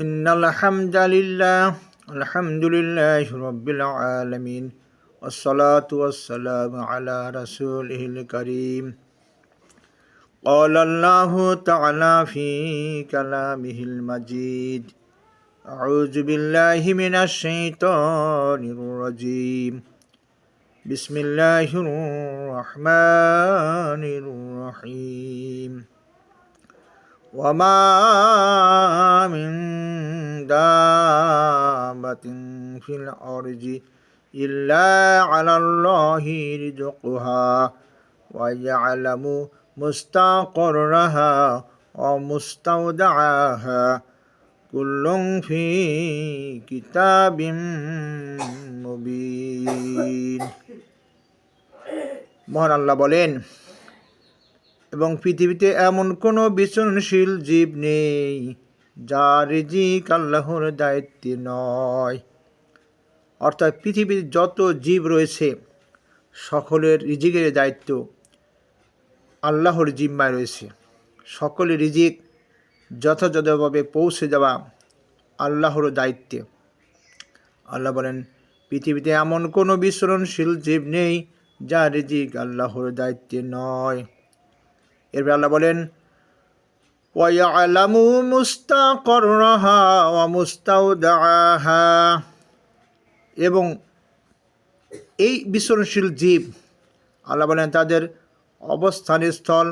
إن الحمد لله الحمد لله رب العالمين والصلاة والسلام على رسوله الكريم قال الله تعالى في كلامه المجيد أعوذ بالله من الشيطان الرجيم بسم الله الرحمن الرحيم وما من دابة في الأرض إلا على الله رزقها ويعلم مستقرها ومستودعها كل في كتاب মুবিন মহান আল্লাহ বলেন এবং পৃথিবীতে এমন কোনো বিচরণশীল জীব নেই, যার রিজিক আল্লাহর দায়িত্বে নয়। অর্থাৎ পৃথিবীর যত জীব রয়েছে, সকলের রিজিকের দায়িত্ব আল্লাহর জিম্মায় রয়েছে। সকলের রিজিক যথাযথভাবে পৌঁছে যাওয়া আল্লাহর দায়িত্বে। আল্লাহ বলেন, পৃথিবীতে এমন কোনো বিচরণশীল জীব নেই যা রিজিক আল্লাহর দায়িত্বে নয়। এরপর আল্লাহ বলেন ওয়ালামু মুস্তাকরহা ওয়া মুস্তাউদাহা এবং এই বিচরণশীল জীব, আল্লাহ বলেন, তাদের অবস্থান স্থল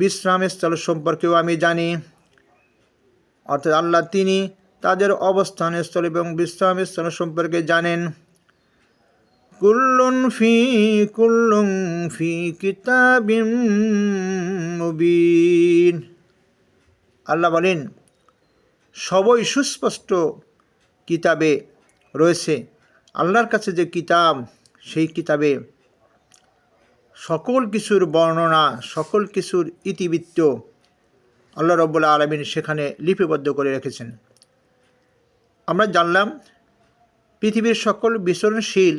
বিশ্রাম স্থল সম্পর্কেও আমি জানি। অর্থাৎ আল্লাহ তিনি তাদের অবস্থান স্থল এবং বিশ্রাম স্থল সম্পর্কে জানেন। কুল্লুন ফি কুল্লুন ফি কিতাবিম মুবিন। আল্লাহ বলেন, সবই সুস্পষ্ট কিতাবে রয়েছে। আল্লাহর কাছে যে কিতাব, সেই কিতাবে সকল কিছুর বর্ণনা, সকল কিছুর ইতিবৃত্ত আল্লাহ রব্বুল্লা আলমিন সেখানে লিপিবদ্ধ করে রেখেছেন। আমরা জানলাম, পৃথিবীর সকল বিচরণশীল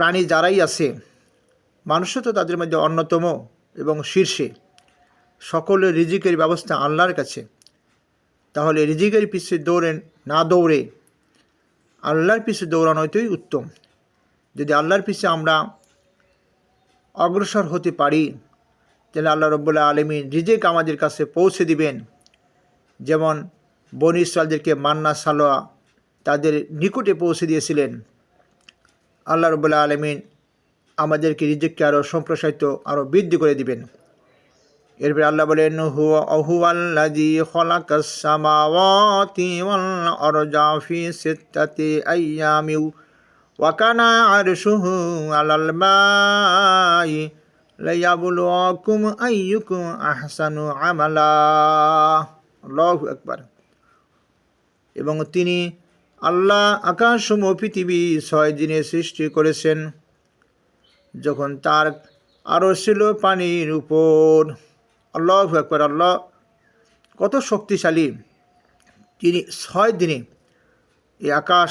প্রাণী যারাই আছে, মানুষও তো তাদের মধ্যে অন্যতম এবং শীর্ষে। সকলের রিজিকের ব্যবস্থা আল্লাহর কাছে। তাহলে রিজিকের পিছিয়ে দৌড়ে না দৌড়ে, আল্লাহর পিছিয়ে দৌড়ানোটাই উত্তম। যদি আল্লাহর পিছিয়ে আমরা অগ্রসর হতে পারি, তাহলে আল্লাহ রব্বুল্লাহ আলমিন রিজেক আমাদের কাছে পৌঁছে দিবেন। যেমন বনি মান্না সালোয়া তাদের নিকটে পৌঁছে দিয়েছিলেন। আল্লাহ রবুল্লাহ আলমিন আমাদেরকে রিজেককে আরও সম্প্রসারিত আরও বৃদ্ধি করে দিবেন। এরপরে আল্লাহ বলেন হুয়াল্লাজি খলাকাসসামাওয়াতি ওয়াল আরজা ফি সিত্তাতি আইয়ামিউ ওয়া কানা আরশুহু আলাল মাই লায়াবলুয়াকুম আইয়ুকুম আহসানু আমালা। আল্লাহু আকবার। এবং তিনি আল্লাহ আকাশসমূহ পৃথিবী ছয় দিনে সৃষ্টি করেছেন, যখন তার আরও ছিল পানির উপর। আল্লাহ একবার আল্লাহ কত শক্তিশালী। তিনি ছয় দিনে এই আকাশ,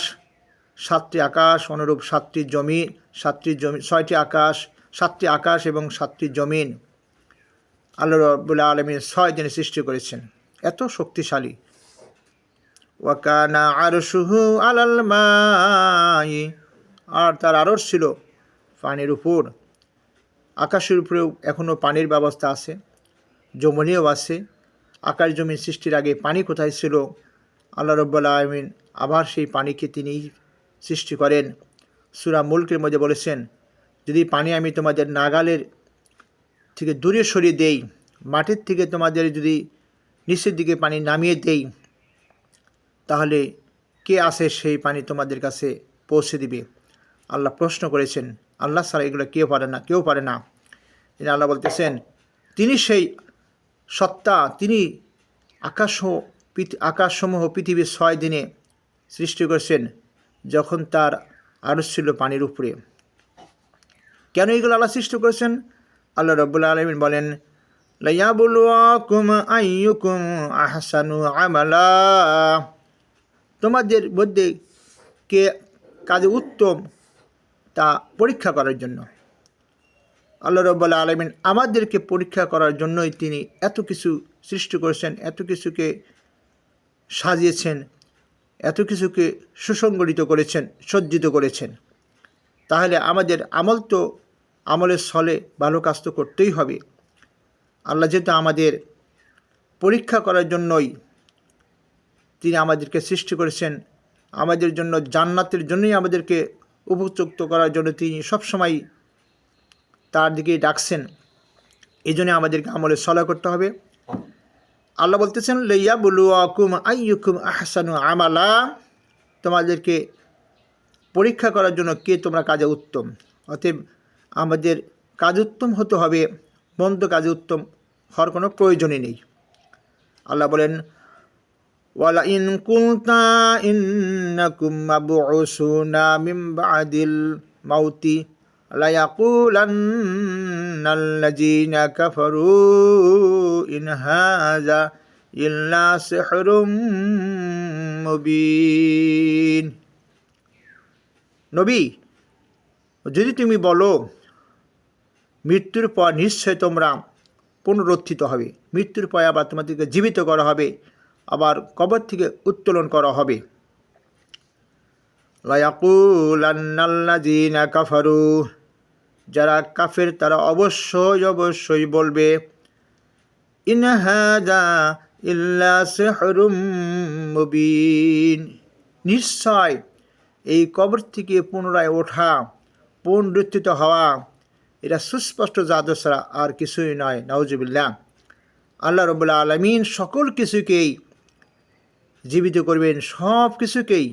সাতটি আকাশ, অনুরূপ সাতটি জমি সাতটি জমি, ছয়টি আকাশ, সাতটি আকাশ এবং সাতটি জমিন। আল্লাহ রবুল্লা আলমী ছয় দিনে সৃষ্টি করেছেন। এত শক্তিশালী। ওয়াকানা আর আরশুহু আলাল মাই। আর তার আরস ছিল পানির উপর। আকাশের উপরেও এখনও পানির ব্যবস্থা আছে জমনীয় আছে। আকাশ জমিন সৃষ্টির আগে পানি কোথায় ছিল? আল্লাহ রব্বুল্লা আলমিন আবার সেই পানিকে তিনি সৃষ্টি করেন। সুরা মুলকের মধ্যে বলেছেন, যদি পানি আমি তোমাদের নাগালের থেকে দূরে সরিয়ে দেই, মাটির থেকে তোমাদের যদি নিচের দিকে পানি নামিয়ে দেই তাহলে কে আসে সেই পানি তোমাদের কাছে পৌঁছে দিবে? আল্লাহ প্রশ্ন করেছেন, আল্লাহ ছাড়া এগুলো কেউ পারে না, কেউ পারে না। তিনি আল্লাহ বলতেছেন, তিনি সেই সত্তা, তিনি আকাশ আকাশসমূহ পৃথিবীর ছয় দিনে সৃষ্টি করেছেন, যখন তার আরও ছিল পানির উপরে। কেন এগুলো আল্লাহ সৃষ্টি করেছেন? আল্লাহ রব্বুল্লা আলমিন বলেন লাইয়াবুলুয়াকুম আইয়ুকুম আহসানু আমালা। তোমাদের মধ্যে কে কাজে উত্তম তা পরীক্ষা করার জন্য। আল্লাহ রব্বাল আলমিন আমাদেরকে পরীক্ষা করার জন্যই তিনি এত কিছু সৃষ্টি করেছেন, এত কিছুকে সাজিয়েছেন, এত কিছুকে সুসংগঠিত করেছেন, সজ্জিত করেছেন। তাহলে আমাদের আমল তো আমলের ছলে ভালো কাজ তো করতেই হবে। আল্লাহ যেহেতু আমাদের পরীক্ষা করার জন্যই তিনি আমাদেরকে সৃষ্টি করেছেন। আমাদের জন্য, জান্নাতের জন্যই আমাদেরকে উপযুক্ত করার জন্য তিনি সবসময় তার দিকেই ডাকছেন। এই জন্য আমাদেরকে আমলে সলা করতে হবে। আল্লাহ বলতেছেন লইয়া বলু আকুম আইয়ুকুম আহসানু আমালা। তোমাদেরকে পরীক্ষা করার জন্য কে তোমরা কাজে উত্তম? অতএব আমাদের কাজ উত্তম হতে হবে, মন্দ কাজে উত্তম হওয়ার কোনো প্রয়োজনই নেই। আল্লাহ বলেন ওয়ালা ইন কুলতা ইন্নাকুম মাবউসুনা মিন বাদিল মাউতি লায়াকুলান্নাল্লাযীনা কাফারু ইন হাযা ইল্লা সিহরুম মুবিন নবী, যদি তুমি বলো, মৃত্যুর পর নিশ্চয় তোমরা পুনরুত্থিত হবে, মৃত্যুর পর আবার তোমাদেরকে জীবিত করা হবে। আবার কবর থেকে উত্তোলন করা হবে। কাফারু, যারা কাফের তারা অবশ্যই অবশ্যই বলবে নিশ্চয় এই কবর থেকে পুনরায় ওঠা, পুনরুত্থিত হওয়া, এটা সুস্পষ্ট জাদু ছাড়া আর কিছুই নয়। নাউজুবিল্লাহ। আল্লাহ রবুল্লা আলমিন সকল কিছুকেই জীবিত করবেন, সব কিছুকেই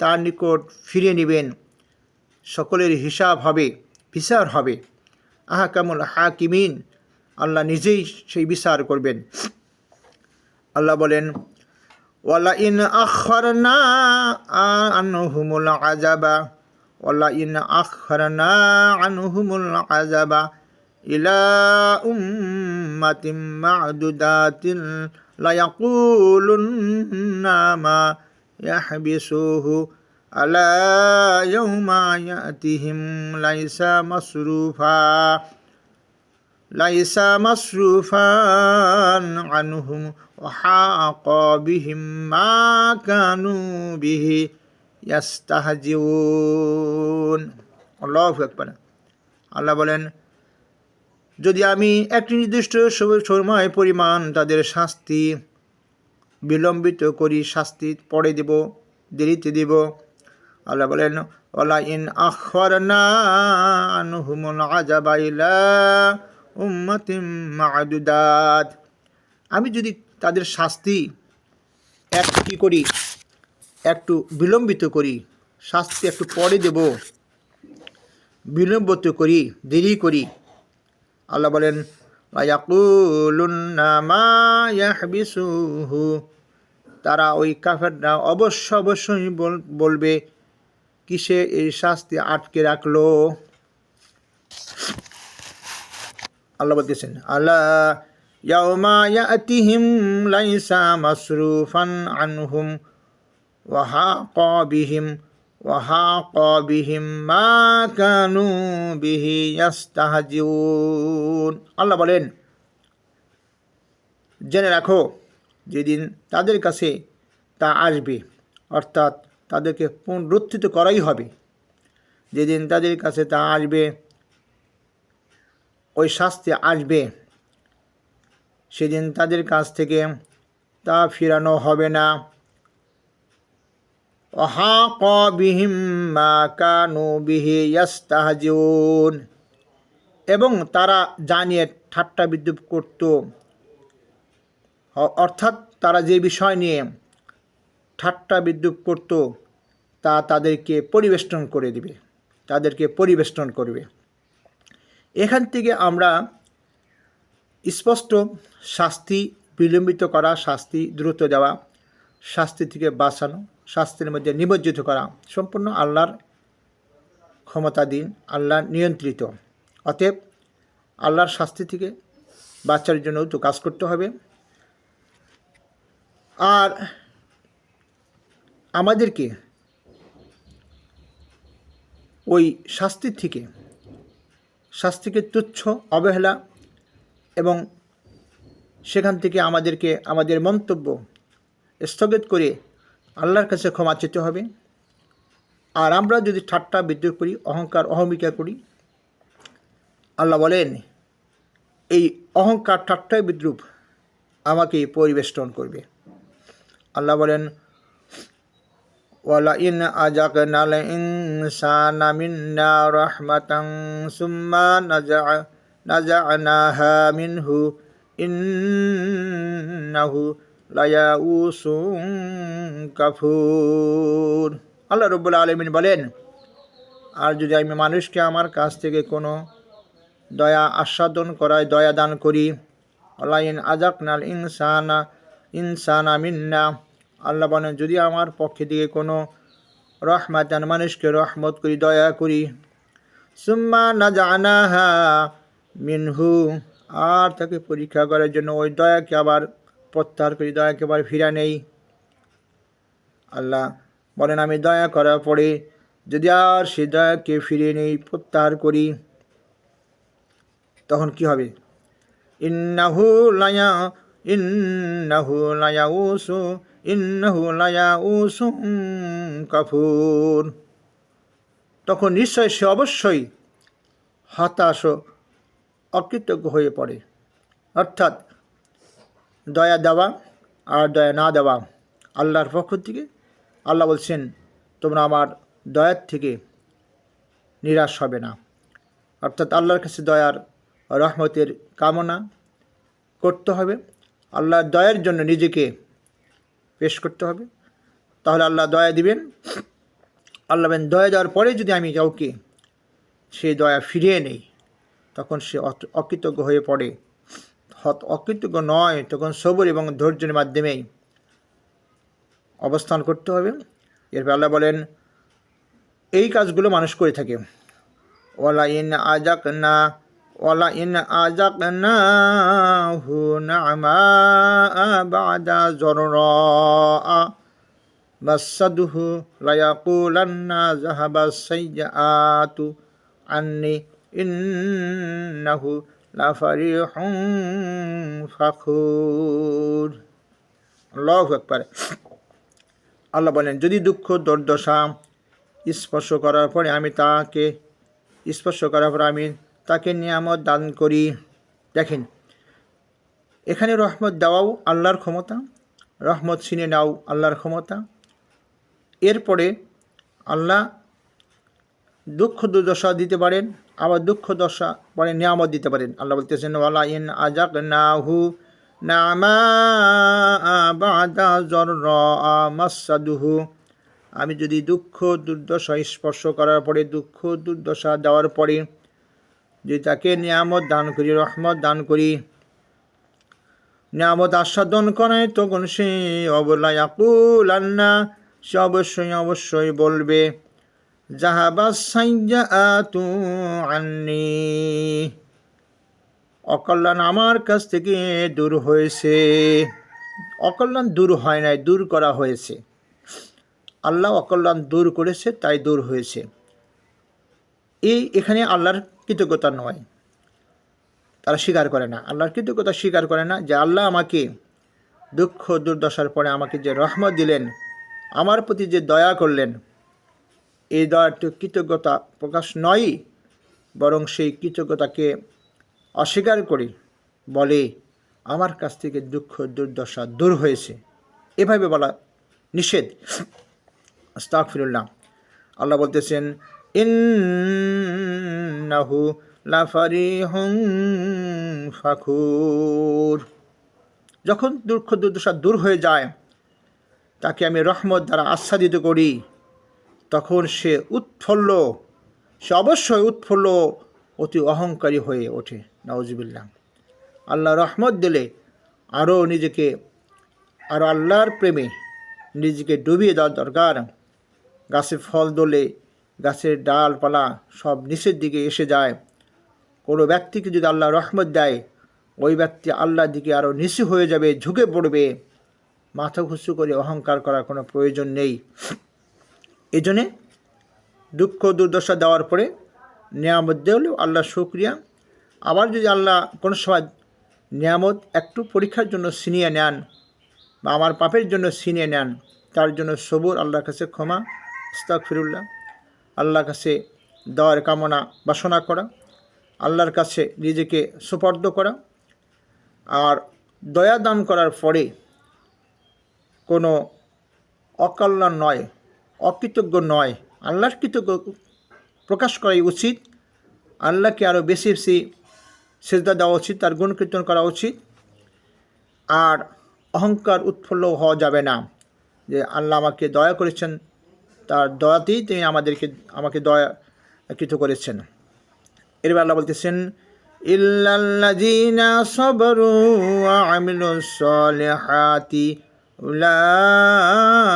তার নিকট ফিরিয়ে নেবেন। সকলের হিসাব হবে, বিচার হবে। আহা কামুল হাকিমিন, আল্লাহ নিজেই সেই বিচার করবেন। আল্লাহ বলেন ওয়ালা ইন আখরনা আনহুমুল আজাবা ওয়ালা ইন আখরনা আনহুমুল আজাবা ইলা উম্মাতিম মা'দুদাতিন লা ইয়াকুলুন্না মা ইয়াহবিসুহু আলা ইয়াউমা ইয়াতিহিম লাইসা মাসরুফা ليس مصروفا عنهم وحاق بهم ما كانوا به يستهزئون الله أكبر আল্লাহ বলেন যদি আমি একটি নির্দিষ্ট সময় পরিমাণ তাদের শাস্তি বিলম্বিত করি, শাস্তি পরে দেব, দেরিতে দেব। আল্লাহ বলেন ওলা ইন আখরনা আনহুমুল আজাবা ইলা উম্মাতিম মাদুদাত। আমি যদি তাদের শাস্তি এক কী করি, একটু বিলম্বিত করি, শাস্তি একটু পরে দেব, বিলম্বিত করি, দেরি করি আল্লাহ বলেন ইয়াহবিসুহু। তারা ওই কাফেররা অবশ্য অবশ্যই বলবে, কিসে এই শাস্তি আটকে রাখল? আল্লাহ বলতেছেন আল্লাহ ইয়াউমা লাইসা মাসরুফান আনহুম ওয়াহাকা বিহিম। ওয়াহাকা বিহিম মা কানু বিহি ইয়াস্তাহজিউন আল্লাহ বলেন, জেনে রাখো যেদিন তাদের কাছে তা আসবে, অর্থাৎ তাদেরকে পুনরুত্থিত করাই হবে। যেদিন তাদের কাছে তা আসবে, ওই শাস্তি আসবে। সেদিন তাদের কাছ থেকে তা ফিরানো হবে না। অহা বিহিম মা কানু বিহি ইয়াস্তাহজিউন। এবং তারা জানিয়ে ঠাট্টা বিদ্যুৎ করত। অর্থাৎ তারা যে বিষয় নিয়ে ঠাট্টা বিদ্যুৎ করত, তা তাদেরকে পরিবেষ্টন করে দিবে। তাদেরকে পরিবেষ্টন করবে। এখান থেকে আমরা স্পষ্ট শাস্তি বিলম্বিত করা, শাস্তি দ্রুত দেওয়া শাস্তি থেকে বাঁচানো শাস্তির মধ্যে নিমজ্জিত করা। সম্পূর্ণ আল্লাহর ক্ষমতাধীন, আল্লাহ নিয়ন্ত্রিত। অতএব আল্লাহর শাস্তি থেকে বাচ্চার জন্য তো কাজ করতে হবে। আর আমাদেরকে ওই শাস্তির থেকে, শাস্তিকে তুচ্ছ অবহেলা এবং সেখান থেকে আমাদেরকে, আমাদের মন্তব্য স্থগিত করে আল্লাহর কাছে ক্ষমা চেতে হবে। আর আমরা যদি ঠাট্টা বিদ্রোহ করি, অহংকার অহমিকা করি, আল্লাহ বলেন, এই অহংকার ঠাট্টায় বিদ্রুপ আমাকে পরিবেষ্টন করবে। আল্লাহ বলেন ওয়ালা ইন আজাক নাল ইনসানা মিন্না রাহমাতান সুম্মা নাজা, নাজানাহা মিনহু, ইন্নাহু কাফুর আল্লাহ রব্বুল আলমিন বলেন, আর যদি আমি মানুষকে আমার কাছ থেকে কোনো দয়া আস্বাদন করায়, দয়া দান করি আল্লাহিন আজাক নাল ইনসানা ইনসানা মিন্না। আল্লাহ বলেন, যদি আমার পক্ষে দিয়ে কোনো রহমাত দান মানুষকে রহমত করি, দয়া করি। সুম্মা না জানাহা মিনহু। আর তাকে পরীক্ষা করার জন্য ওই দয়াকে আবার প্রত্যাহার করি দয়াকে একেবারে ফিরা নেই। আল্লাহ বলেন, আমি দয়া করার পরে যদি আর সে দয়াকে ফিরে নেই প্রত্যাহার করি, তখন কি হবে? ইন্নাহু লায়া ইন্নাহু লায়া উসু, ইন্নাহু লায়া উসু কাফুর। তখন নিশ্চয় সে অবশ্যই হতাশ অকৃতজ্ঞ হয়ে পড়ে। অর্থাৎ দয়া দেওয়া আর দয়া না দেওয়া আল্লাহর পক্ষ থেকে আল্লাহ বলছেন, তোমরা আমার দয়ার থেকে নিরাশ হবে না। অর্থাৎ আল্লাহর কাছে দয়ার রহমতের কামনা করতে হবে। আল্লাহর দয়ার জন্য নিজেকে পেশ করতে হবে। তাহলে আল্লাহ দয়া দিবেন। আল্লাহ দয়া দেওয়ার পরে যদি আমি কাউকে সেই দয়া ফিরিয়ে নেই, তখন সে অকৃতজ্ঞ হয়ে পড়ে। অকৃতজ্ঞ নয়, তখন সবর এবং ধৈর্যের মাধ্যমেই অবস্থান করতে হবে। এরপর আল্লাহ বলেন, এই কাজগুলো মানুষ করে থাকে। ওয়ালা ইন আজাক না ওয়ালা ইন আজাক না হু নামা বাদা জররা মাসাদুহু লায়াকুলান্না জাহাবা সাইয়াতু আন্নি ইন্নাহু ফাখুর। আল্লাহু বলেন, যদি দুঃখ, দুর্দশা স্পর্শ করার পরে আমি তাকে, স্পর্শ করার পরে আমি তাকে নিয়ামত দান করি। দেখেন, এখানে রহমত দেওয়াও আল্লাহর ক্ষমতা, রহমত ছিনে নেওয়াও আল্লাহর ক্ষমতা। এরপরে আল্লাহ দুঃখ, দুর্দশা দিতে পারেন আবার দুঃখ দশা পরে নিয়ামত দিতে পারেন। আল্লাহ বলতেছেন, ওয়ালা ইন আজাক নাহু নামা বাদা জর মাসাদুহু। আমি যদি দুঃখ দুর্দশা স্পর্শ করার পরে, দুঃখ দুর্দশা দেওয়ার পরে যদি তাকে নিয়ামত দান করি, রহমত দান করি, নিয়ামত আস্বাদন করায়, তখন সে অবলায়াকুল আন্না, সে অবশ্যই অবশ্যই বলবে আন্নি। অকল্যাণ আমার কাছ থেকে দূর হয়েছে। অকল্যাণ দূর হয় নাই, দূর করা হয়েছে। আল্লাহ অকল্যাণ দূর করেছে, তাই দূর হয়েছে। এই এখানে আল্লাহর কৃতজ্ঞতা নয়। তারা স্বীকার করে না। আল্লাহর কৃতজ্ঞতা স্বীকার করে না যে আল্লাহ আমাকে দুঃখ দুর্দশার পরে আমাকে যে রহমত দিলেন, আমার প্রতি যে দয়া করলেন এই দয়ার তো কৃতজ্ঞতা প্রকাশ নয়ই, বরং সেই কৃতজ্ঞতাকে অস্বীকার করে, বলে আমার কাছ থেকে দুঃখ, দুর্দশা দূর হয়েছে। এভাবে বলা নিষেধ। আস্তাগফিরুল্লাহ। আল্লাহ বলতেছেন, ইন্নাহু লাফারিহুম ফাখুর। যখন দুঃখ, দুর্দশা দূর হয়ে যায়, তাকে আমি রহমত দ্বারা আচ্ছাদিত করি। তখন সে উৎফুল্ল, সে অবশ্যই উৎফুল্ল, অতি অহংকারী হয়ে ওঠে। নওয়াজবিল্লাহ আল্লাহ রহমত দিলে আরও নিজেকে, আরও আল্লাহর প্রেমে নিজেকে ডুবিয়ে দেওয়ার দরকার। গাছে ফল দোলে, গাছের ডালপালা সব নিচের দিকে এসে যায়। কোনো ব্যক্তিকে যদি আল্লাহ রহমত দেয়, ওই ব্যক্তি আল্লাহর দিকে আরও নিচু হয়ে যাবে, ঝুঁকে পড়বে। মাথা ঘুষু করে অহংকার করার কোনো প্রয়োজন নেই। এই জন্যে দুঃখ দুর্দশা দেওয়ার পরে নিয়ামত দেওয়ালেও আল্লাহ শুক্রিয়া। আবার যদি আল্লাহ কোনো সময় নিয়ামত একটু পরীক্ষার জন্য ছিনিয়ে নেন বা আমার পাপের জন্য সিনে নেন, তার জন্য সবুর আল্লাহর কাছে ক্ষমা ইস্তাক ফিরুল্লাহ আল্লাহর কাছে দেওয়ার কামনা বাসনা করা, আল্লাহর কাছে নিজেকে সুপর্দ করা আর দয়া দান করার পরে কোনো অকল্যাণ নয় অকৃতজ্ঞ নয়। আল্লাহর কৃতজ্ঞ প্রকাশ করাই উচিত। আল্লাহকে আরও বেশি বেশি সেজদা দেওয়া উচিত, তার গুণ কীর্তন করা উচিত। আর অহংকার উৎফুল্ল হওয়া যাবে না। যে আল্লাহ আমাকে দয়া করেছেন, তার দয়াতেই তিনি আমাদেরকে, আমাকে দয়া কৃত করেছেন। এরবার আল্লাহ বলতেছেন, ইল্লাল্লাযীনা সাবরু ওয়া আমিলুস সালিহাতি বলেন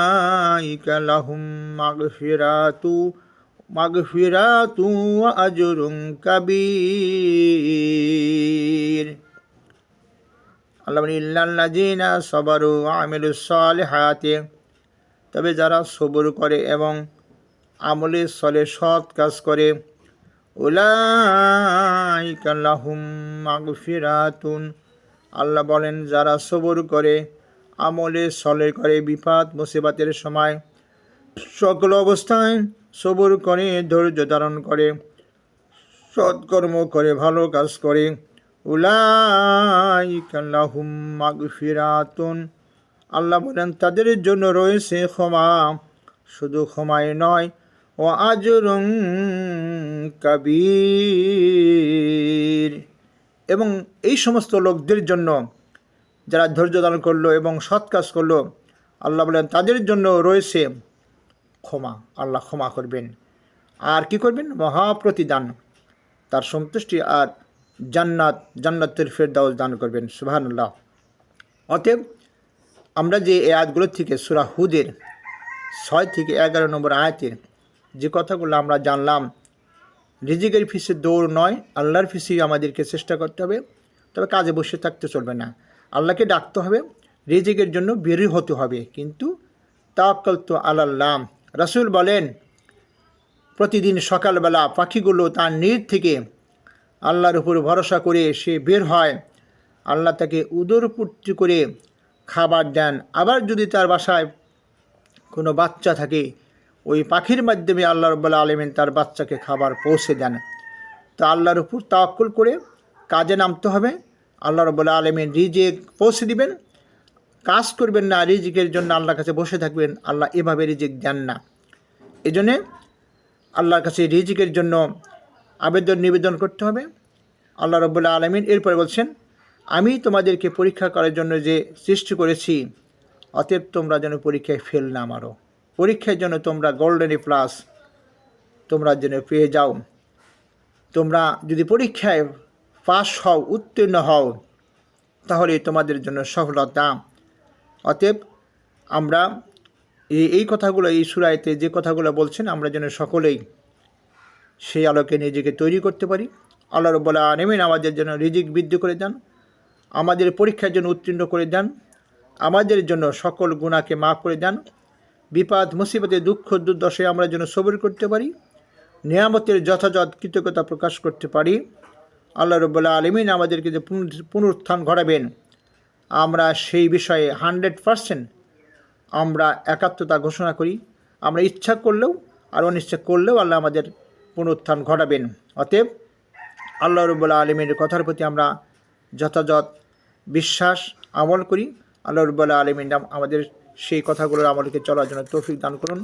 ইল্লাল্লাযীনা সাবারু ওয়া আমিলুস সালিহাতি। তবে যারা সবর করে এবং আমলে সলে সৎ কাজ করে, উলাইকা লাহুম মাগফিরাতুন। আল্লাহ বলেন, যারা সবর করে আমলে সলে করে বিপদ, মুসিবাতের সময় সকল অবস্থায় সবর করে, ধৈর্য ধারণ করে, সৎকর্ম করে, ভালো কাজ করে। উলাইকা লাহুম মাগফিরাতুন। আল্লাহ বলেন, তাদের জন্য রয়েছে ক্ষমা। শুধু ক্ষমায় নয় ও আজরং কাবীর। এবং এই সমস্ত লোকদের জন্য যারা ধৈর্য ধারণ করল এবং সৎ কাজ করল, আল্লাহ বলেন, তাদের জন্য রয়েছে ক্ষমা। আল্লাহ ক্ষমা করবেন। আর কি করবেন? মহাপ্রতিদান। তার সন্তুষ্টি আর জান্নাত, জান্নাতের ফেরদাউস দান করবেন। সুবহানাল্লাহ। অতএব আমরা যে এই আয়াতগুলো থেকে সুরা হুদের ছয় থেকে এগারো নম্বর আয়াতের যে কথাগুলো আমরা জানলাম, রিজিকের ফিসে দৌড় নয়, আল্লাহর ফিসেই আমাদেরকে চেষ্টা করতে হবে। তবে কাজে বসে থাকতে চলবে না। আল্লাহকে ডাকতে হবে, রিজিকের জন্য বেরি হতে হবে। কিন্তু তাক্কাল তো আল্লাহ রাসুল বলেন, প্রতিদিন সকালবেলা পাখিগুলো তার নীড় থেকে আল্লাহর উপর ভরসা করে সে বের হয়। আল্লাহ তাকে উদরপূর্তি করে খাবার দেন। আবার যদি তার বাসায় কোনো বাচ্চা থাকে, ওই পাখির মাধ্যমে আল্লাহ রব্বাল্লা আলমিন তার বাচ্চাকে খাবার পৌঁছে দেন। তা আল্লাহর উপর তাওয়াক্কুল করে কাজে নামতে হবে। আল্লাহ রব্বাল্লা আলমিন রিজেক পৌঁছে দিবেন। কাজ করবেন না, রিজিকের জন্য আল্লাহর কাছে বসে থাকবেন, আল্লাহ এভাবে রিজিক দেন না। এই জন্যে আল্লাহর কাছে রিজিকের জন্য আবেদন নিবেদন করতে হবে। আল্লাহ রব্বুল্লাহ আলমিন এরপরে বলছেন, আমি তোমাদেরকে পরীক্ষা করার জন্য যে সৃষ্টি করেছি, অতএব তোমরা যেন পরীক্ষায় ফেল না মারো। পরীক্ষার জন্য তোমরা গোল্ডেন প্লাস তোমরা যেন পেয়ে যাও। তোমরা যদি পরীক্ষায় পাস হও, উত্তীর্ণ হও। তাহলে তোমাদের জন্য সফলতা অতএব আমরা এই কথাগুলো, এই সুরাইতে যে কথাগুলো বলছেন, আমরা যেন সকলেই সেই আলোকে নিজেকে তৈরি করতে পারি। আল্লাহ রব্বুল্লাহ আলমিন আমাদের জন্য রিজিক বৃদ্ধি করে দেন, আমাদের পরীক্ষার জন্য উত্তীর্ণ করে দেন, আমাদের জন্য সকল গুণাকে মাফ করে দেন। বিপদ, মুসিবতে, দুঃখ, দুর্দশায় আমরা যেন সবর করতে পারি, নিয়ামতের যথাযথ কৃতজ্ঞতা প্রকাশ করতে পারি। আল্লাহ রব্বুল্লাহ আলমিন আমাদেরকে যে পুনরুত্থান ঘটাবেন, আমরা সেই বিষয়ে হান্ড্রেড পারসেন্ট আমরা একাত্মতা ঘোষণা করি। আমরা ইচ্ছা করলেও আর অনিচ্ছা করলেও আল্লাহ আমাদের পুনরুত্থান ঘটাবেন। অতএব আল্লাহ রব্বুল্লাহ আলমীর কথার প্রতি আমরা যথাযথ বিশ্বাস আমল করি। আল্লাহ রব্বুল্লাহ আলমিন আমাদের সেই কথাগুলোর আমলকে চলার জন্য তৌফিক দান করুন।